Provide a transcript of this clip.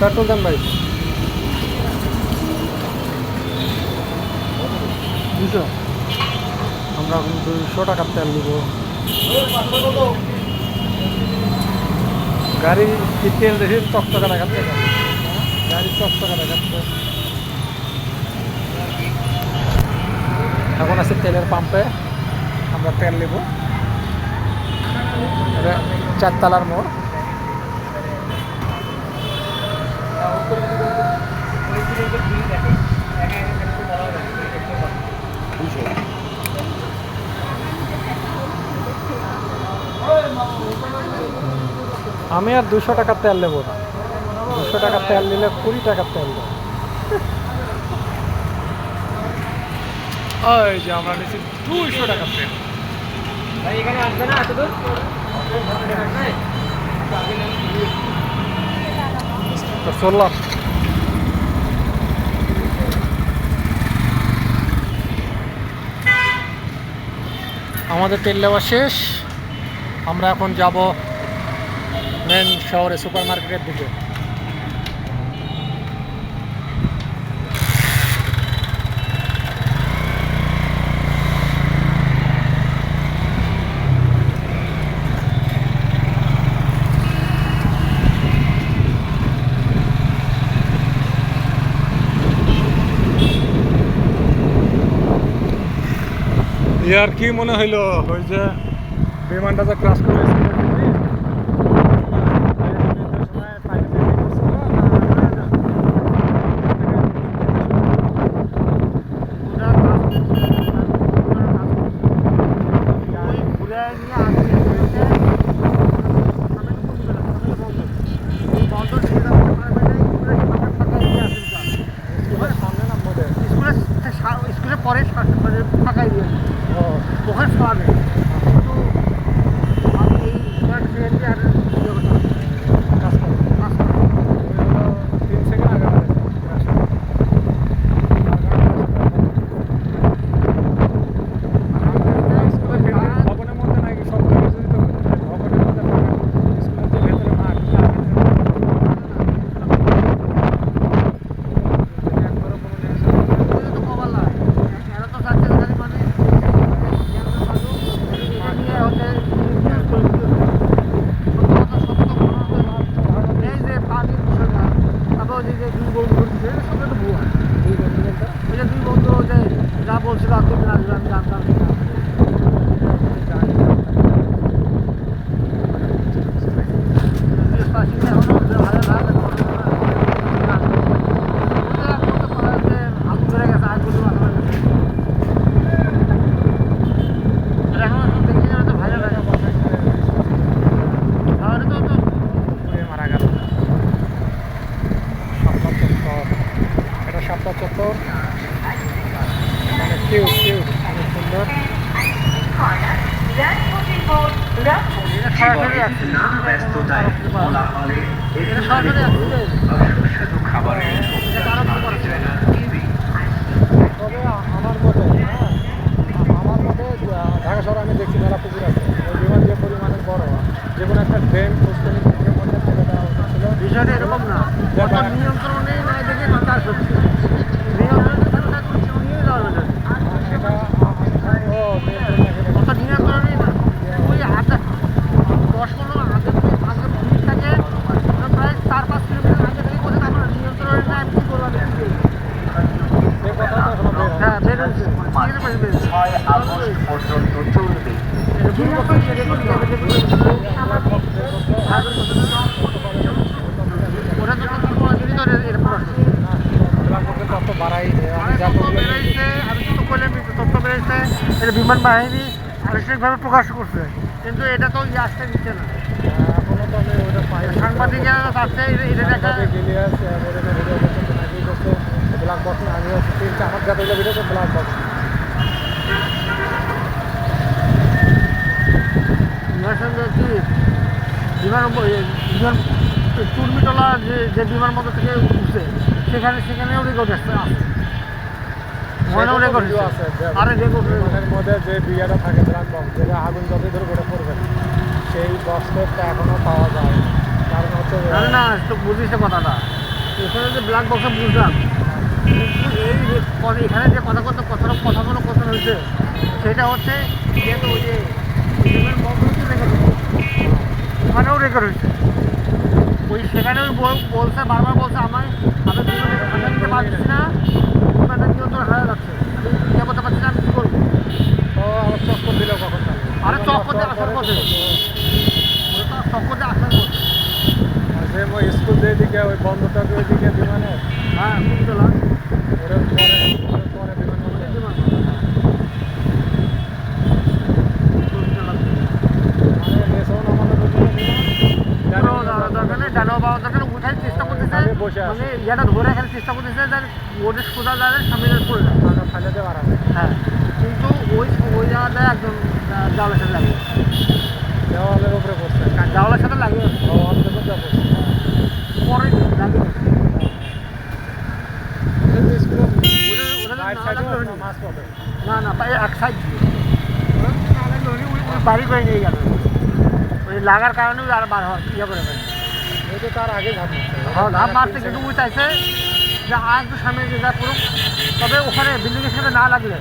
Petrol দেন ভাই। দুশো। আমরা এখন দুশো টাকার তেল নিব। গাড়ি কি তেল দেখি, চকচকা দেখাচ্ছে। না? গাড়ি চকচকা দেখাচ্ছে। এখন আছে তেলের পাম্পে। আমরা তেল নিব। চারতলার মোড়। আমি আর দুশো টাকার তেল নেব না। দুশো টাকার তেল নিলে কুড়ি টাকার তেল দেবো। ওই যে আমরা নিচ্ছি দুইশো টাকার তেল। এখানে আসবে না চললাম। আমাদের তেল নেওয়া শেষ। আমরা এখন যাব মেন শহরে সুপার মার্কেটের দিকে। ইয়ার কি মনে হইল? ওই যে বিমানটা যে ক্রাশ করে সামনে নাম বোধ স্কুলে পরে ফাঁকাই দিয়ে ও ওখানে সরাবে কিন্তু আমি এই স্মার্ট ট্রেনটি আর ইয়ে করতে হবে। কাজ করে কাজ করতে হবে। ওই হলো তিন সেকেন্ড আগে হয়েছে crash করে। স্কুলের ভেতরে ভবনের মধ্যে নাকি সব কিছু দিতে হবে। ভবনের মধ্যে ফাঁকা। স্কুলের যে ভেতরে মাঠ, তার ভেতরে একবারও কোনো জিনিস নেই। এটা তো কবার লাগে। এরা তো চাচ্ছে খালি মানে এটা নিয়ে হচ্ছে এই যে পানির বিষয়টা তারপর ওই যে দুই বন্ধু ঘুরছে এটা সব একটা ভুয়া দুই বন্ধু বলতে? ওই যে দুই বন্ধু যে যা বলছিল আপনি আসবে আমি জানতাম না জানি না। দেশবাসীকে এখনও যে ভালো লাগে আগুন ধরে গেছে আগুন মাথা গেছে এখন দেখি না তো ভাইরাল লাগে তাহলে তো তো পুড়ে মারা গেল শাপলা চত্বর এটা শাপলা চত্বর মানে কিউ কিউ অনেক সুন্দর সরাসরি ব্যস্ততায় বলা হলে সরাসরি আসছে সুস্বাদু খাবারের এটা কারও কিছু করা যায় না তবে আ- আমার মতে হ্যাঁ আ- আমার মতে আহ, ঢাকা শহরে আমি দেখছি মেলা পুকুর আছে ওই বিমান যে পরিমাণে বড় যে কোনো একটা ড্রেন পুষ্করণী পুকুরের মধ্যে ফেলে দেওয়া উচিত ছিল বিষয়টা এরকম না কত নিয়ন্ত্রণে নাই দেখে চাষ হচ্ছে নিয়ন্ত্রণে থাকলে না করছে নিয়ে যাওয়া যাবে সেটা আ- আ- ও নিয়ন্ত্রণ রাখে না। কত নিয়ন্ত্রণেই না ওই হাতে দশ পনেরো হাতে থেকে আগে পুলিশ থাকে প্রায় চার পাঁচ কিলোমিটার আগে থেকে বসে তারপরে নিয়ন্ত্রণে না আমি কী করব আমি কী করব? সে কথা তো এখনও বের হয়নি। হ্যাঁ বের হয়েছে ঠিক আছে বের হয়েছে ছয় আগস্ট পর্যন্ত চলবে এটা দুই বছর থেকে করে যাবে, যে করে ওরা তো তখন কোনো জিনিস ধরে এরকম আছে না, ব্ল্যাকবোর্ডের তথ্য বাড়াই আমি অনেক যা তথ্য করলাম বেরোইছে, আমি তো করলাম কিন্তু তথ্য বেরোইছে এটা বিমান বাহিনী আনুষ্ঠানিকভাবে প্রকাশ করছে। কিন্তু এটা তো ইয়ে আসতে দিচ্ছে না। সাংবাদিকেরা চাচ্ছে এটা করছে ব্ল্যাক বক্স না আমি হচ্ছে আমার যা ভিডিও ভিডিও ব্ল্যাক বক্স বিমান সঙ্গে কি বিমান বিমান চুরমিটলা যে যে বিমানবন্দর থেকে উঠছে সেখানে সেখানেও রেকর্ড আসছে আরে রেকর্ড বিমানের মধ্যে যে বিয়াটা থাকে যেটা আগুন ধরে পড়বে সেই বক্সটা এখনও পাওয়া যায় কারণ হচ্ছে না তো বুঝিস কথাটা। এখানে যে ব্ল্যাক বক্সে বুঝলাম। এই এখানে যে কথা কথাগুলো কথা হয়েছে সেটা হচ্ছে যেহেতু ওই যে ইলেভেন বন্ধ হচ্ছে রেকর্ড ওখানেও রেকর্ড হয়েছে ওই সেখানে ওই বল- বলছে বারবার বলছে আমায় আমি বিমানে ঠান্ডা নিতে পারছি না। বিমানটা নিয়ন্ত্রণ হারা যাচ্ছে। আমি ইয়ে করতে পারছি না আমি কী করব? চক্কর দিল কখন? আরে চক্কর দিয়ে আসার পথে। চক্কর দিয়ে আসার পথে। স্কুল দিয়ে দিকে ওই বন্ধ থাকবে ওইদিকে বিমানে হ্যাঁ ওরে পরে পরে বন্ধ। বিমান কুমিল্লা আরে গেছেও না আমাদের ওইদিকে বিমান। জানি কোনো না দরকার নেই ডানো বাবা দরকার উঠাই চেষ্টা করতেছে আমি বসে আছি। মানে ইয়াটা ধরে খেলে চেষ্টা করতেছে যার ওদের সোজা যায় সামনে পড়ে যায়। টাকা ফেলে দেওয়ার হ্যাঁ। কিন্তু ওই ওই জায়গাটায় একদম জাওলার সাথে লাগে দেওয়ালের উপরে বসছে। জাওলার সাথে লাগে পরে লাগে না না এক সাইড বাড়ি করে নিয়ে গেল। ওই লাগার কারণে আর বার হওয়ার ইয়ে করে ফেলে তো তার আগে ঝাঁপ হ্যাঁ ধাপ মারতে কিন্তু ওই চাইছে যে আর একটু সামনে যা করুক তবে ওখানে বিল্ডিংয়ের সাথে না লাগলে